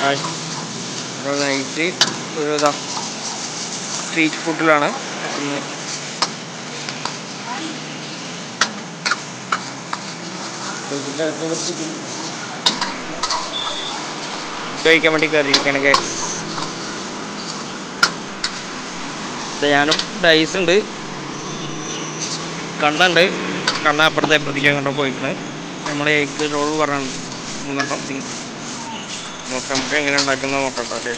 Hi. Night. ഒരു ഇതാ street ഫുഡിലാണ് ഇന്ന് കഴിക്കാൻ വേണ്ടി കയറിയിരിക്കുകയാണ്. ദേ ഞാനും ഡൈസ് ഉണ്ട്. കണ്ണുണ്ട്. കണ്ണ അപ്പുറത്തെ പ്രതിക്കാൻ കണ്ടോ പോയിട്ടുണ്ട് നമ്മളെ എഗ് റോൾ പറഞ്ഞു മൂന്നെണ്ണം. നോക്കാം നമുക്ക് എങ്ങനെ ഉണ്ടാക്കുന്നത് നോക്കട്ടെ അല്ലേ?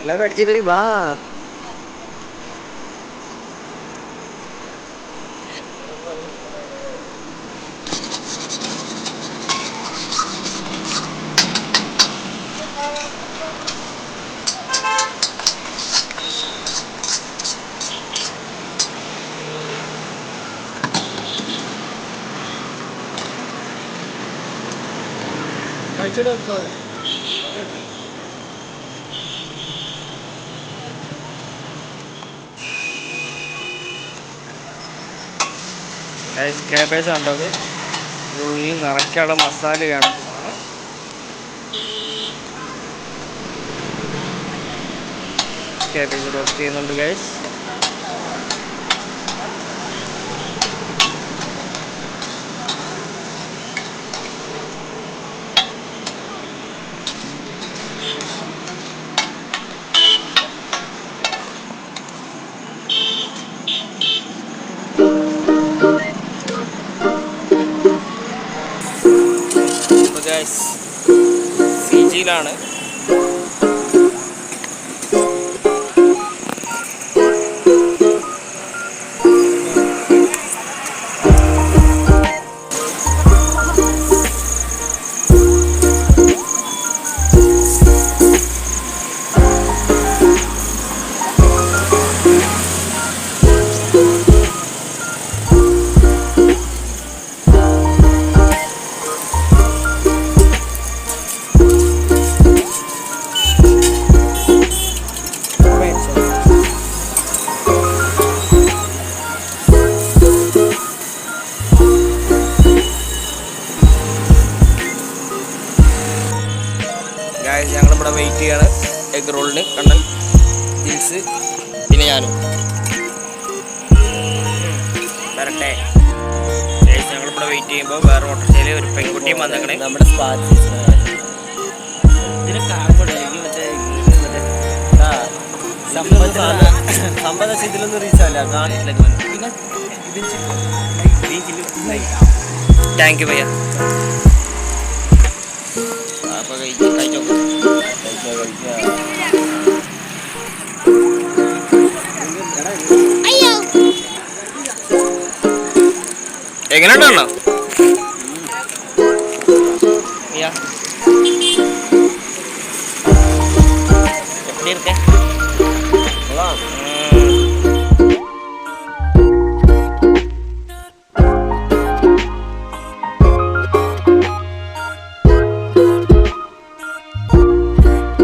എല്ലാം കടിച്ചിട്ട് വാ ക്യാബേജ് ഉണ്ടത് ഉള്ളി മസാല മസാലയാണ് ക്യാബേജ് റോസ്റ്റ് ചെയ്യുന്നുണ്ട് ഗൈസ് ഗൈസ് ഫിജിയിലാണ് ഗായ്സ് ഞങ്ങളിവിടെ വെയിറ്റ് ചെയ്യാണ്. എഗ് റോളിന് കണ്ണൻ ജിൻസ് പിന്നെ ഞാനും. വരട്ടെ. ഞങ്ങളിവിടെ വെയിറ്റ് ചെയ്യുമ്പോൾ വേറെ ഓട്ടോറിക്ഷയിൽ ഒരു പെൺകുട്ടിയും വന്നേക്കണേ നമ്മുടെ സമ്പത ഇതിലൊന്നും റീച്ചല്ല കാണില്ല പിന്നെ thank you ഭയ്യ cây cây trồng അയ്യോ എങ്ങനെയുണ്ടല്ലോ എപ്പിടി ഇരിക്കേ